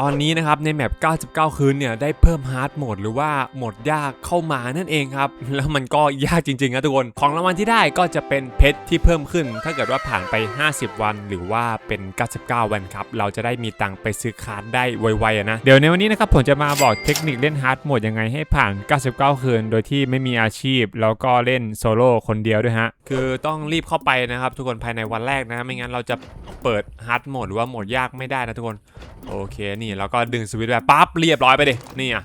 ตอนนี้นะครับในแมป 99 คืนเนี่ยได้เพิ่มฮาร์ดโหมดหรือว่าโหมดยากเข้ามานั่นเองครับ แล้วมันก็ยากจริงๆนะทุกคน ของรางวัลที่ได้ก็จะเป็นเพชรที่เพิ่มขึ้น ถ้าเกิดว่าผ่านไป 50 วัน หรือว่าเป็น 99 วันครับ เราจะได้มีตังค์ไปซื้อคาร์ดได้ไวๆนะ เดี๋ยวในวันนี้นะครับผมจะมาบอกเทคนิคเล่นฮาร์ดโหมดยังไงให้ผ่าน 99 คืน โดยที่ไม่มีอาชีพ แล้วก็เล่นโซโล่คนเดียวด้วยฮะ คือต้องรีบเข้าไปนะครับทุกคนภายในวันแรกนะ ไม่งั้นเราจะเปิดฮาร์ดโหมดหรือว่าโหมดยากไม่ได้นะทุกคน โอเคนี่แล้วก็ดึงสวิตช์แบบปั๊บเรียบร้อยไปดินี่อะ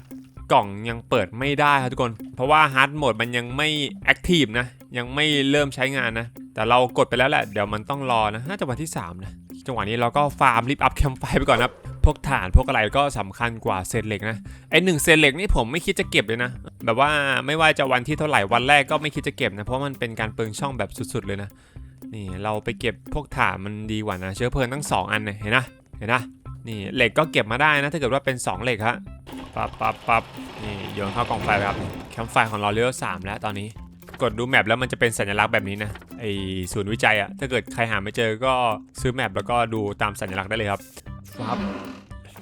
กล่องยังเปิดไม่ได้ครับทุกคน เพราะว่าฮาร์ดโหมดมันยังไม่แอคทีฟนะ ยังไม่เริ่มใช้งานนะ แต่เรากดไปแล้วแหละ เดี๋ยวมันต้องรอนะน่าจะวันที่ 3 นะ จังหวะนี้เราก็ฟาร์มรีบอัพแคมไฟไปก่อนครับ พวกฐานพวกอะไรก็สำคัญกว่าเศษเหล็กนะ ไอหนึ่งเศษเหล็กนี่ผมไม่คิดจะเก็บเลยนะ แบบว่าไม่ว่าจะวันที่เท่าไหร่วันแรกก็ไม่คิดจะเก็บนะ เพราะมันเป็นการเปลืองช่องแบบสุด ๆ เลยนะ นี่เราไปเก็บพวกถ่านมันดีกว่านะ เชื้อเพลิงทั้งสองอันเนี่ยเห็นนะ เห็นนะ นี่เหล็กก็เก็บมาได้นะถ้าเกิดว่าเป็น 2 เหล็กฮะปั๊บปั๊บปั๊บนี่โยนเข้ากองไฟไปครับแคมป์ไฟของเราเลเวลสามแล้วตอนนี้ กดดูแมปแล้วมันจะเป็นสัญลักษณ์แบบนี้นะไอศูนย์วิจัยอะถ้าเกิดใครหาไม่เจอก็ซื้อแมปแล้วก็ดูตามสัญลักษณ์ได้เลยครับปั๊บ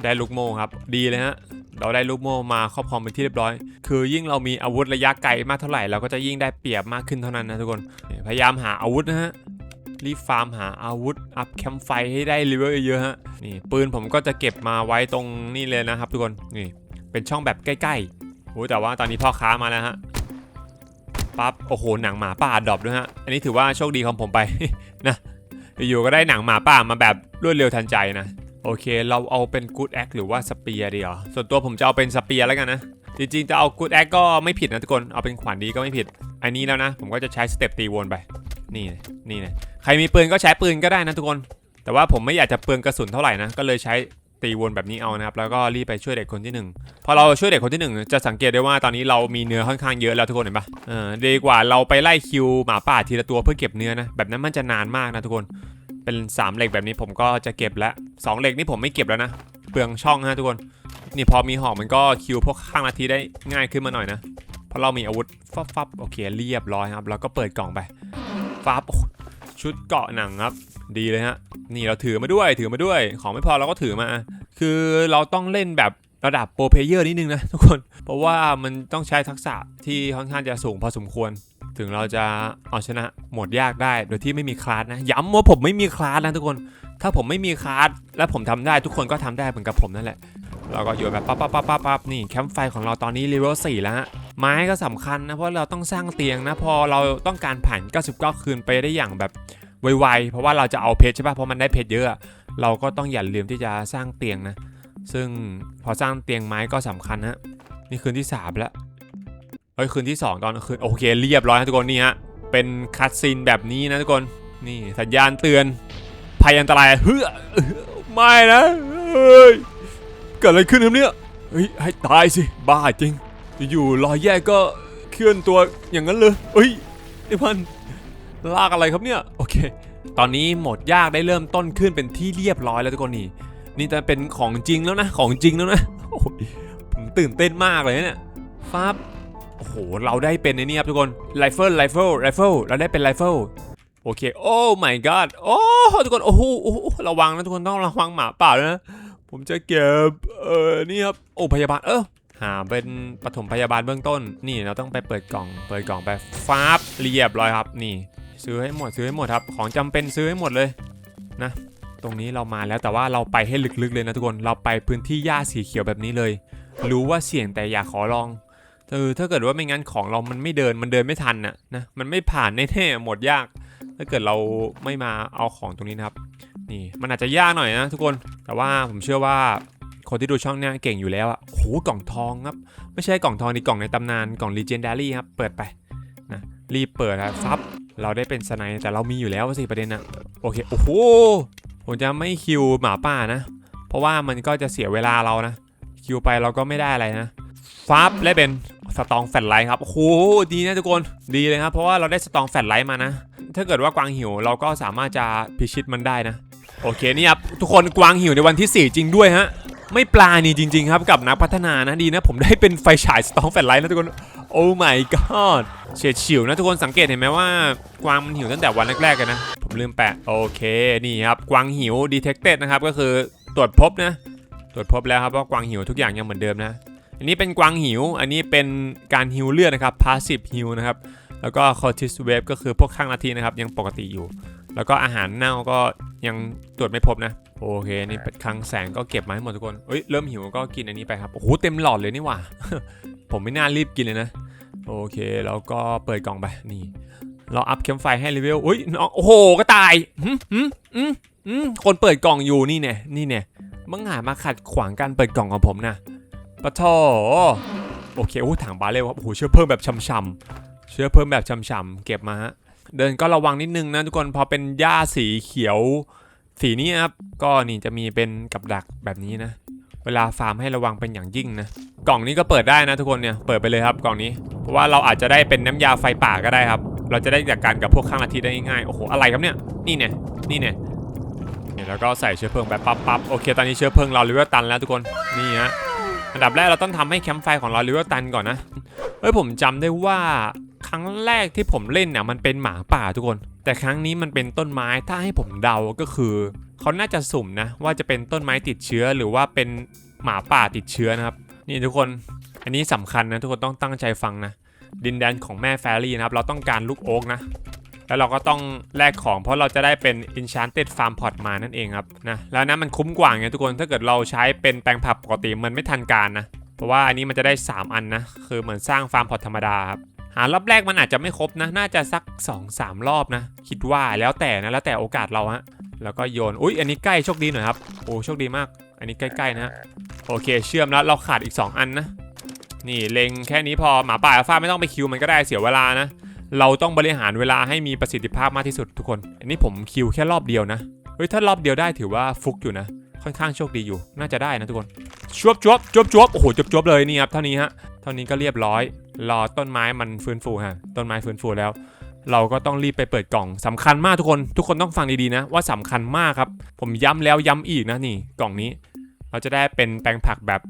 ได้ลูกโม่ครับ ดีเลยฮะเราได้ลูกโม่มาครอบครองเป็นที่เรียบร้อย คือยิ่งเรามีอาวุธระยะไกลมากเท่าไหร่เราก็จะยิ่งได้เปรียบมากขึ้นเท่านั้นนะทุกคน พยายามหาอาวุธนะฮะ รีบฟาร์มหาอาวุธ อัพแคมไฟให้ได้เลเวลเยอะๆฮะนี่ปืนผมก็จะเก็บมาไว้ตรงนี่เลยนะครับทุกคนนี่เป็นช่องแบบใกล้ๆโอ้แต่ว่าตอนนี้พ่อค้ามาแล้วฮะปั๊บโอ้โหหนังหมาป่าดรอปด้วยฮะอันนี้ถือว่าโชคดีของผมไปนะอยู่ก็ได้หนังหมาป่ามาแบบรวดเร็วทันใจนะโอเค เราเอาเป็นกู d แอคหรือว่าสเปียร์ดีเหรอส่วนตัวผมจะเอาเป็นสเปียร์แล้วกันนะ จริงๆ จะเอากู d แอคก็ไม่ผิดนะทุกคน เอาเป็นขวานดีก็ไม่ผิด อันนี้แล้วนะ ผมก็จะใช้สเต็ปตีวนไป นี่นะนี่นะใครมีปืนก็ใช้ปืนก็ได้นะทุกคน แต่ว่าผมไม่อยากจะเปลืองกระสุนเท่าไหร่นะ ก็เลยใช้ตีวนแบบนี้เอานะครับ แล้วก็รีบไปช่วยเด็กคนที่หนึ่งพอเราช่วยเด็กคนที่หนึ่งจะสังเกตได้ว่าตอนนี้เรามีเนื้อค่อนข้างเยอะแล้วทุกคนเห็นปะเออดีกว่าเราไปไล่คิวหมาป่าทีละตัวเพื่อเก็บเนื้อนะ แบบนั้นมันจะนานมากนะทุกคน เป็นสามเหล็กแบบนี้ผมก็จะเก็บแล้วสองเหล็กนี่ผมไม่เก็บแล้วนะ เปลืองช่องฮะทุกคน นี่พอมีหอกมันก็คิวพวกข้างนาทีได้ง่ายขึ้นมาหน่อยนะ เพราะเรามีอาวุธฟับฟับโอเคเรียบร้อยครับ แล้วก็เปิดกล่องไป ฟับชุดเกาะหนังครับ ดีเลยฮะ นี่เราถือมาด้วยถือมาด้วย ของไม่พอเราก็ถือมา คือเราต้องเล่นแบบระดับโปรเพลเยอร์นิดนึงนะทุกคน เพราะว่ามันต้องใช้ทักษะที่ค่อนข้างจะสูงพอสมควร ถึงเราจะเอาชนะหมดยากได้โดยที่ไม่มีคลาสนะ ย้ำว่าผมไม่มีคลาสนะทุกคน ถ้าผมไม่มีคลาสและผมทำได้ทุกคนก็ทำได้เหมือนกับผมนั่นแหละ เราก็อยู่แบบปั๊บปั๊บปั๊บปั๊บปั๊บนี่แคมป์ไฟของเราตอนนี้เลเวล4แล้วฮะไม้ก็สำคัญนะเพราะเราต้องสร้างเตียงนะพอเราต้องการผ่าน99 คืนไปได้อย่างแบบไวๆเพราะว่าเราจะเอาเพชรใช่ป่ะเพราะมันได้เพชรเยอะ เราก็ต้องอย่าลืมที่จะสร้างเตียงนะ ซึ่งพอสร้างเตียงไม้ก็สำคัญฮะนี่คืนที่สามแล้วเฮ้ยคืนที่สองตอนคืนโอเคเรียบร้อยนะทุกคนนี่ฮะเป็นคัตซีนแบบนี้นะทุกคนนี่สัญญาณเตือนภัยอันตรายเฮ้ยไม่นะเฮ้ย เกิดอะไรขึ้นครับเนี่ยเฮ้ยให้ตายสิบ้าจริงอยู่ๆรอยแยกก็เคลื่อนตัวอย่างนั้นเลยเฮ้ยนี่มันลากอะไรครับเนี่ยโอเค ตอนนี้โหมดยากได้เริ่มต้นขึ้นเป็นที่เรียบร้อยแล้วทุกคนนี่นี่จะเป็นของจริงแล้วนะของจริงแล้วนะโอ้ยผมตื่นเต้นมากเลยเนี่ยฟ้าบโอ้โหเราได้เป็นในนี่ครับทุกคนไรเฟิลไรเฟิลไรเฟิลเราได้เป็นไรเฟิลโอเค โอ้ my god โอ้ทุกคนโอ้โหโอ้โหระวังนะทุกคนต้องระวังหมาป่าด้วยนะ ผมจะเก็บเออนี่ครับโอ้พยาบาลเออหาเป็นปฐมพยาบาลเบื้องต้น นี่เราต้องไปเปิดกล่อง เปิดกล่องไปฟาบเรียบร้อยครับ นี่ ซื้อให้หมดซื้อให้หมดครับ ของจำเป็นซื้อให้หมดเลยนะ ตรงนี้เรามาแล้วแต่ว่าเราไปให้ลึกๆเลยนะทุกคนเราไปพื้นที่หญ้าสีเขียวแบบนี้เลย รู้ว่าเสี่ยงแต่อยากขอลองเออถ้าเกิดว่าไม่งั้นของเรามันไม่เดินมันเดินไม่ทันน่ะนะมันไม่ผ่านแน่ๆหมดยาก ถ้าเกิดเราไม่มาเอาของตรงนี้นะครับ นี่มันอาจจะยากหน่อยนะทุกคนแต่ว่าผมเชื่อว่าคนที่ดูช่องเนี้ยเก่งอยู่แล้วอะโอ้โหกล่องทองครับ ไม่ใช่กล่องทองนี่กล่องในตำนานกล่อง Legendary ครับ เปิดไปนะรีบเปิดนะซับเราได้เป็นสไนแต่เรามีอยู่แล้วสิประเด็นนะโอเคโอ้โหผมจะไม่คิวหมาป่านะ เพราะว่ามันก็จะเสียเวลาเรานะ คิวไปเราก็ไม่ได้อะไรนะฟับและเป็นสตองแฟลชไลท์ครับโอ้โหดีนะทุกคนดีเลยครับเพราะว่าเราได้สตองแฟลชไลท์มานะ ถ้าเกิดว่ากวางหิวเราก็สามารถจะพิชิตมันได้นะ โอเคนี่ครับทุกคนกวางหิวในวันที่ 4 จริงด้วยฮะ ไม่ปลานี่จริง ๆ ครับกับนักพัฒนานะดีนะ ผมได้เป็นไฟฉายสตองแฟลชไลท์นะทุกคน โอ้ my god เฉียดฉิวนะทุกคนสังเกตเห็นไหมว่ากวางมันหิวตั้งแต่วันแรกๆกันนะ ผมลืมแปะ โอเคนี่ครับกวางหิว detected นะครับก็คือตรวจพบนะ ตรวจพบแล้วครับว่ากวางหิวทุกอย่างยังเหมือนเดิมนะ อันนี้เป็นกวางหิว อันนี้เป็นการฮิวเลือดนะครับ passive heal นะครับแล้วก็ cortis wave ก็คือพวกข้างนาทีนะครับยังปกติอยู่ แล้วก็อาหารเน่าก็ยังตรวจไม่พบนะโอเคนี่คลังแสงก็เก็บมาให้หมดทุกคนเอ้ยเริ่มหิวก็กินอันนี้ไปครับโอ้โหเต็มหลอดเลยนี่หว่า ผมไม่น่ารีบกินเลยนะโอเคแล้วก็เปิดกล่องไปนี่ เราอัพเข้มไฟให้เลเวลอุ้ยน้องโอ้โหก็ตายหืมหืมหืมหืมคนเปิดกล่องอยู่นี่เนี่ยนี่เนี่ยมึงหามาขัดขวางการเปิดกล่องของผมนะปะโถโอเคโอ้ถังบาเรลครับโอ้โหเชื้อเพิ่มแบบช่ำๆเชื้อเพิ่มแบบช่ำๆเก็บมาฮะ เดินก็ระวังนิดนึงนะทุกคนพอเป็นหญ้าสีเขียว สีนี้ครับก็นี่จะมีเป็นกับดักแบบนี้นะ เวลาฟาร์มให้ระวังเป็นอย่างยิ่งนะ กล่องนี้ก็เปิดได้นะทุกคนเนี่ยเปิดไปเลยครับกล่องนี้ เพราะว่าเราอาจจะได้เป็นน้ำยาไฟป่าก็ได้ครับ เราจะได้จัดการกับพวกข้างอาทิตย์ได้ง่ายๆโอ้โหอะไรครับเนี่ยนี่เนี่ยนี่เนี่ยแล้วก็ใส่เชื้อเพลิงแบบปั๊บปั๊บโอเคตอนนี้เชื้อเพลิงเราเลเวลตันแล้วทุกคนนี่ฮะอันดับแรกเราต้องทำให้แคมป์ไฟของเราเลเวลตันก่อนนะเฮ้ยผมจำได้ว่า ครั้งแรกที่ผมเล่นเนี่ยมันเป็นหมาป่าทุกคน แต่ครั้งนี้มันเป็นต้นไม้ถ้าให้ผมเดาก็คือเขาน่าจะสุ่มนะ ว่าจะเป็นต้นไม้ติดเชื้อหรือว่าเป็นหมาป่าติดเชื้อนะครับ นี่ทุกคนอันนี้สำคัญนะทุกคนต้องตั้งใจฟังนะ ดินแดนของแม่แฟรี่นะครับ เราต้องการลูกโอ๊กนะ แล้วเราก็ต้องแลกของเพราะเราจะได้เป็น Enchanted Farm Pot มานั่นเองครับนะแล้วนั้นมันคุ้มกว่าไงทุกคนถ้าเกิดเราใช้เป็นแปลงผักปกติมันไม่ทันการนะเพราะว่าอันนี้มันจะได้ 3 อันนะ คือเหมือนสร้างฟาร์มพอตธรรมดาครับ หารอบแรกมันอาจจะไม่ครบนะ น่าจะสัก 2-3 รอบนะ คิดว่าแล้วแต่นะแล้วแต่โอกาสเราฮะแล้วก็โยน อุ๊ยอันนี้ใกล้โชคดีหน่อยครับ โอ้โชคดีมาก อันนี้ใกล้ๆนะฮะโอเค เชื่อมแล้วเราขาดอีก 2 อันนะ นี่เล็งแค่นี้พอหมาป่าอัลฟาไม่ต้องไปคิวมันก็ได้เสียเวลานะ เราต้องบริหารเวลาให้มีประสิทธิภาพมากที่สุดทุกคน อันนี้ผมคิวแค่รอบเดียวนะเฮ้ยถ้ารอบเดียวได้ถือว่าฟุกอยู่นะ ค่อนข้างโชคดีอยู่ น่าจะได้นะทุกคนจวบจวบจวบจวบโอ้โหจวบจวบเลยนี่ครับเท่านี้ฮะเท่านี้ก็เรียบร้อย รอต้นไม้มันฟื้นฟูฮะต้นไม้ฟื้นฟูแล้ว เราก็ต้องรีบไปเปิดกล่องสำคัญมากทุกคนทุกคนต้องฟังดีๆนะว่าสำคัญมากครับ ผมย้ำแล้วย้ำอีกนะนี่กล่องนี้ เราจะได้เป็นแปลงผักแบบ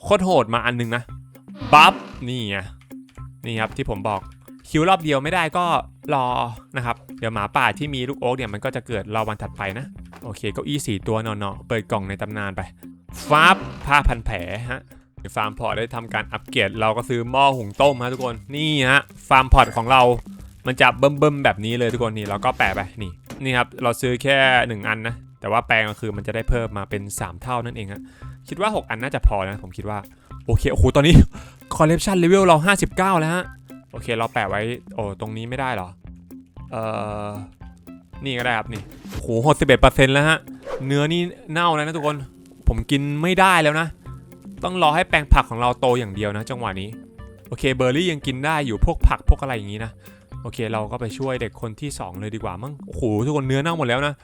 โคตรโหดมาอันนึงนะบัฟนี่ไงนี่ครับที่ผมบอกคิวรอบเดียวไม่ได้ก็รอนะครับ เดี๋ยวหมาป่าที่มีลูกโอ๊กเนี่ยมันก็จะเกิดรอวันถัดไปนะ โอเคเก้าอี้สี่ตัวเนาะๆเปิดกล่องในตำนานไปฟ้าผ้าพันแผลฮะ ฟาร์มพอร์ตได้ทำการอัปเกรดเราก็ซื้อหม้อหุงต้มฮะทุกคนนี่ฮะฟาร์มพอร์ตของเรา มันจะเบิ่มๆแบบนี้เลยทุกคนนี่เราก็แปะไปนี่นี่ครับเราซื้อแค่ 1 อันนะแต่ว่าแปลงก็คือมันจะได้เพิ่มมาเป็น 3 เท่านั่นเองฮะคิดว่า 6 อันน่าจะพอนะผมคิดว่าโอเคโอ้โหตอนนี้คอลเล t ชันเลเวลเรา 59 แล้วฮะโอเคเราแปะไว้โอ้ตรงนี้ไม่ได้เหรอเอ่อนี่ก็ได้ครับนี่โอ้โหหกสิบเอ็ดเปอร์เซ็นต์แล้วฮะเนื้อนี่เน่าแล้วนะทุกคนผมกินไม่ได้แล้วนะ ต้องรอให้แปลงผักของเราโตอย่างเดียวนะจังหวะนี้ โอเคเบอร์รี่ยังกินได้อยู่พวกผักพวกอะไรอย่างนี้นะ โอเคเราก็ไปช่วยเด็กคนที่ 2 เลยดีกว่ามั้งโอ้โหทุกคนเนื้อเน่าหมดแล้วนะ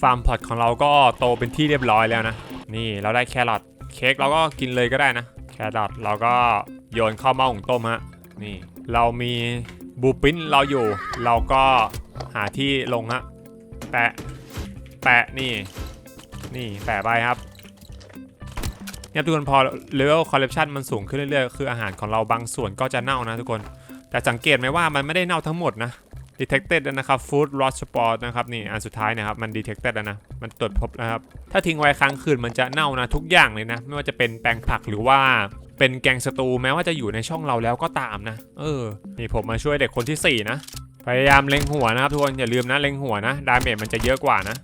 ฟาร์มพอตของเราก็โตเป็นที่เรียบร้อยแล้วนะ นี่เราได้แครอทเค้กเราก็กินเลยก็ได้นะ แครอทเราก็โยนเข้าหม้อหุงต้มฮะนี่เรามีบูปินเราอยู่ เราก็หาที่ลงฮะแปะแปะนี่ นี่แปะไปครับ เนี่ยทุกคนพอเลเวลคอลเลปชันมันสูงขึ้นเรื่อยๆ คืออาหารของเราบางส่วนก็จะเน่านะทุกคน แต่สังเกตไหมว่ามันไม่ได้เน่าทั้งหมดนะ detected นะครับ food rot spot นะครับนี่อันสุดท้ายนะครับมัน detected แล้วนะมันตรวจพบนะครับ ถ้าทิ้งไว้ค้างคืนมันจะเน่านะทุกอย่างเลยนะ ไม่ว่าจะเป็นแปลงผักหรือว่าเป็นแกงสตูแม้ว่าจะอยู่ในช่องเราแล้วก็ตามนะ เออ นี่ผมมาช่วยเด็กคนที่ 4 นะ พยายามเล็งหัวนะครับทุกคนอย่าลืมนะเล็งหัวนะดาเมจมันจะเยอะกว่านะ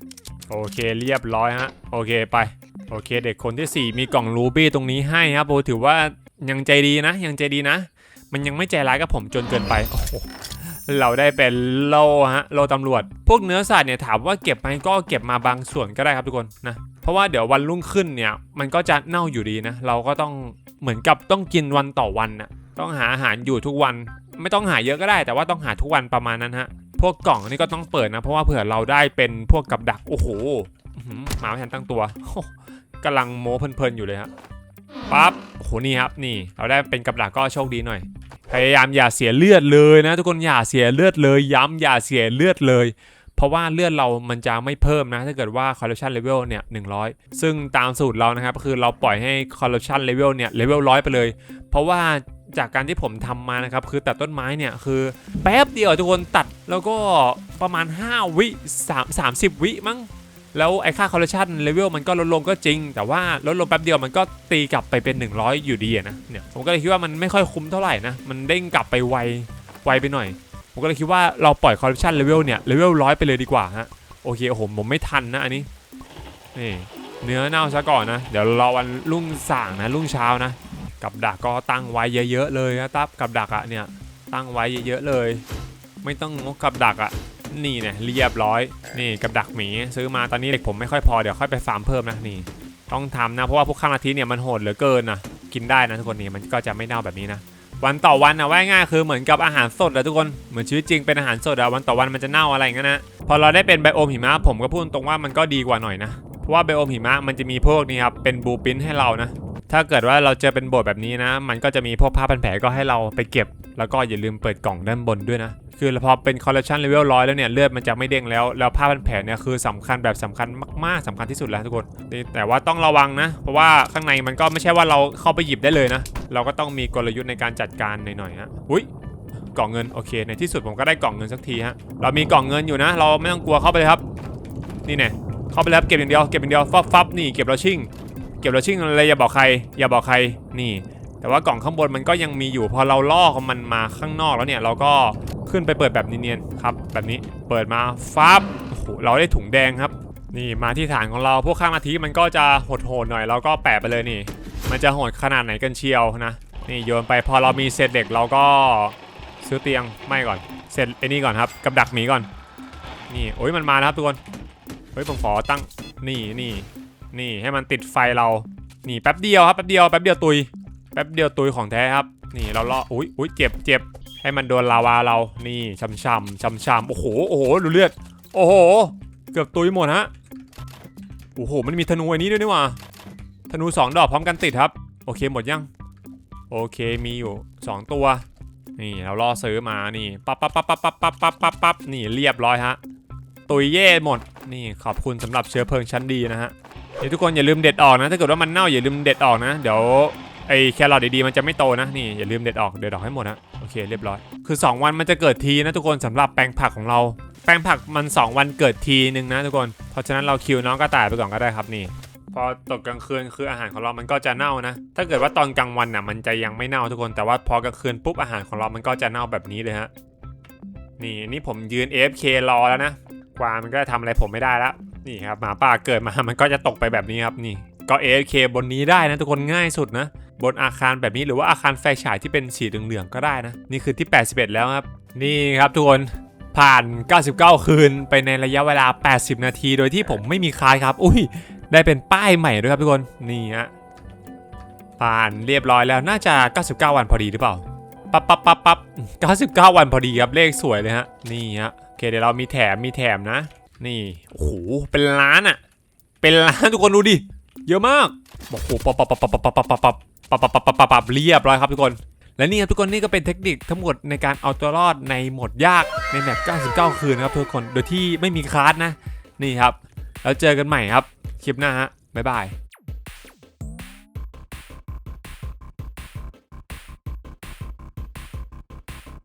โอเคเรียบร้อยฮะโอเคไป โอเค เด็กคนที่ 4 มีกล่องรูบี้ตรงนี้ให้ครับโอ้ถือว่ายังใจดีนะ ยังใจดีนะ มันยังไม่ใจร้ายกับผมจนเกินไปโอ้โหเราได้เป็นโลฮะโลตำรวจ พวกเนื้อสัตว์เนี่ยถามว่าเก็บไหมก็เก็บมาบางส่วนก็ได้ครับทุกคนนะเพราะว่าเดี๋ยววันรุ่งขึ้นเนี่ยมันก็จะเน่าอยู่ดีนะ เราก็ต้องเหมือนกับต้องกินวันต่อวันนะต้องหาอาหารอยู่ทุกวัน ไม่ต้องหาเยอะก็ได้ แต่ว่าต้องหาทุกวันประมาณนั้นฮะพวกกล่องนี่ก็ต้องเปิดนะ เพราะว่าเผื่อเราได้เป็นพวกกับดักโอ้โหอื้อหือหมาไม่ทันตั้งตัว กำลังโม้เพลินๆอยู่เลยครับปั๊บโหนี่ครับนี่ เราได้เป็นกับดักก็โชคดีหน่อย พยายามอย่าเสียเลือดเลยนะ ทุกคนอย่าเสียเลือดเลย ย้ำอย่าเสียเลือดเลย เพราะว่าเลือดเรามันจะไม่เพิ่มนะ ถ้าเกิดว่า corruption level เนี่ย100 ซึ่งตามสูตรเรานะครับก็คือเราปล่อยให้ corruption level เนี่ย level ร้อยไปเลย เพราะว่าจากการที่ผมทำมานะครับ คือตัดต้นไม้เนี่ย คือแป๊บเดียวทุกคนตัดแล้วก็ประมาณ 5 วิ3 30 วิมั้ง แล้วไอ้ค่าคอลเลคชันเลเวลมันก็ลดลงก็จริง แต่ว่าลดลงแป๊บเดียวมันก็ตีกลับไปเป็น 100 อยู่ดีนะเนี่ยผมก็เลยคิดว่ามันไม่ค่อยคุ้มเท่าไหร่นะมันเด้งกลับไปไวไวไปหน่อย ผมก็เลยคิดว่าเราปล่อยคอลเลคชันเลเวลเนี่ยเลเวลร้อยไปเลยดีกว่าฮะโอเคโอ้โหผมไม่ทันนะอันนี้นี่เนื้อเน่าซะก่อนนะ เดี๋ยวรอวันรุ่งสางนะรุ่งเช้านะ กับดักก็ตั้งไว้เยอะๆเลยนะตับกับดักอะเนี่ยตั้งไว้เยอะๆเลย ไม่ต้องงกกับดักอะ นี่เนี่ยเรียบร้อย นี่กับดักหมีซื้อมาตอนนี้เด็กผมไม่ค่อยพอเดี๋ยวค่อยไปฟาร์มเพิ่มนะนี่ ต้องทำนะเพราะว่าพวกข้างอาทิตย์เนี่ยมันโหดเหลือเกินนะกินได้นะทุกคนนี่มันก็จะไม่เน่าแบบนี้นะวันต่อวันนะว่าง่ายคือเหมือนกับอาหารสดอะทุกคนเหมือนชีวิตจริงเป็นอาหารสดอะวันต่อวันมันจะเน่าอะไรอย่างเงี้ยนะพอเราได้เป็นไบโอมหิมะผมก็พูดตรงว่ามันก็ดีกว่าหน่อยนะเพราะว่าไบโอมหิมะมันจะมีพวกนี้ครับเป็นบูปินให้เรานะ ถ้าเกิดว่าเราเจอเป็นโบสถ์แบบนี้นะ มันก็จะมีพวกผ้าพันแผลก็ให้เราไปเก็บ แล้วก็อย่าลืมเปิดกล่องด้านบนด้วยนะ คือพอเป็นคอลเลคชันเลเวลร้อยแล้วเนี่ยเลือดมันจะไม่เด้งแล้ว แล้วผ้าพันแผลเนี่ยคือสำคัญแบบสำคัญมากๆสำคัญที่สุดแล้วทุกคน แต่ว่าต้องระวังนะ เพราะว่าข้างในมันก็ไม่ใช่ว่าเราเข้าไปหยิบได้เลยนะ เราก็ต้องมีกลยุทธ์ในการจัดการหน่อยๆฮะอุ้ยกล่องเงินโอเค ในที่สุดผมก็ได้กล่องเงินสักทีฮะ เรามีกล่องเงินอยู่นะ เราไม่ต้องกลัวเข้าไปเลยครับ นี่เนี่ยเข้าไปเลยครับเก็บอย่างเดียวเก็บอย่างเดียวฟับฟับนี่เก็บแล้วชิ่ง ก็บแล้วชิ่งอะไรอย่าบอกใคร อย่าบอกใครนี่ แต่ว่ากล่องข้างบนมันก็ยังมีอยู่ พอเราล่อของมันมาข้างนอกแล้วเนี่ย เราก็ขึ้นไปเปิดแบบเนียนๆครับ แบบนี้เปิดมาฟับโอ้โหเราได้ถุงแดงครับ นี่มาที่ฐานของเราพวกข้างอาทิมันก็จะโหดๆหน่อยเราก็แปะไปเลยนี่ มันจะโหดขนาดไหนกันเชียวนะนี่โยนไปพอเรามีเศษเหล็กเราก็ซื้อเตียงไม่ก่อนเสร็จไอ้นี่ก่อนครับกับดักหมีก่อน นี่โอ้ยมันมาแล้วครับทุกคนเฮ้ยผมขอตั้งนี่นี่ นี่ให้มันติดไฟเรา นี่แป๊บเดียวครับแป๊บเดียวแป๊บเดียวตุย แป๊บเดียวตุยของแท้ครับ นี่เราล่ออุ้ยอุ้ยเจ็บเจ็บให้มันโดนลาวาเรา นี่ช้ำช้ำช้ำช้ำโอ้โหโอ้โหดูเลือด โอ้โห เกือบตุยหมดฮะ โอ้โห มันมีธนูอันนี้ด้วยนี่หว่า ธนูสองดอกพร้อมกันติดครับ โอเคหมดยัง โอเคมีอยู่สองตัว นี่เราล่อซื้อมา นี่ปั๊บปั๊บปั๊บปั๊บปั๊บปั๊บปั๊บปั๊บปั๊บนี่เรียบร้อยฮะ ตุยเย่หมด นี่ขอบคุณสำหรับเชื้อเพลิงชั้นดีนะฮะ เดี๋ยวทุกคนอย่าลืมเด็ดออกนะ ถ้าเกิดว่ามันเน่าอย่าลืมเด็ดออกนะ เดี๋ยวไอ้แครอทดีๆมันจะไม่โตนะนี่อย่าลืมเด็ดออกเด็ดออกให้หมดนะโอเคเรียบร้อย คือ 2 วันมันจะเกิดทีนะทุกคนสำหรับแปลงผักของเรา แปลงผักมัน 2 วันเกิดทีนึงนะทุกคนเพราะฉะนั้นเราคิวน้องกระต่ายไปก่อนก็ได้ครับนี่พอตกกลางคืนคืออาหารของเรามันก็จะเน่านะ ถ้าเกิดว่าตอนกลางวันน่ะมันจะยังไม่เน่าทุกคน แต่ว่าพอกลางคืนปุ๊บอาหารของเรามันก็จะเน่าแบบนี้เลยฮะ นี่นี่ผมยืน AFK รอแล้วนะ กวามันก็ทำอะไรผมไม่ได้แล้ว นี่ครับหมาป่าเกิดมามันก็จะตกไปแบบนี้ครับนี่ก็ AFK บนนี้ได้นะทุกคนง่ายสุดนะ บนอาคารแบบนี้หรือว่าอาคารไฟฉายที่เป็นสีเหลืองๆก็ได้นะ นี่คือที่ 81 แล้วครับ นี่ครับทุกคนผ่าน 99 คืนไปในระยะเวลา 80 นาที โดยที่ผมไม่มีคลายครับ อุ้ย ได้เป็นป้ายใหม่ด้วยครับทุกคน นี่ฮะ ผ่านเรียบร้อยแล้ว น่าจะ 99 วันพอดีหรือเปล่า ปั๊บปั๊บปั๊บปั๊บ99 วันพอดีครับ เลขสวยเลยฮะ นี่ฮะ โอเคเดี๋ยวเรามีแถม มีแถมนะ นี่โอ้โหเป็นล้านอะเป็นล้านทุกคนดูดิเยอะมากโอ้โหปับปับปับปับปับปับปับปับปับปับปับปับปับปับปับเรียบร้อยครับทุกคน และนี่ครับทุกคนนี่ก็เป็นเทคนิคทั้งหมดในการเอาตัวรอดในโหมดยากในแมป99 คืนนะครับทุกคนโดยที่ไม่มีคลาสนะ นี่ครับ แล้วเจอกันใหม่ครับคลิปหน้าฮะบ๊ายบาย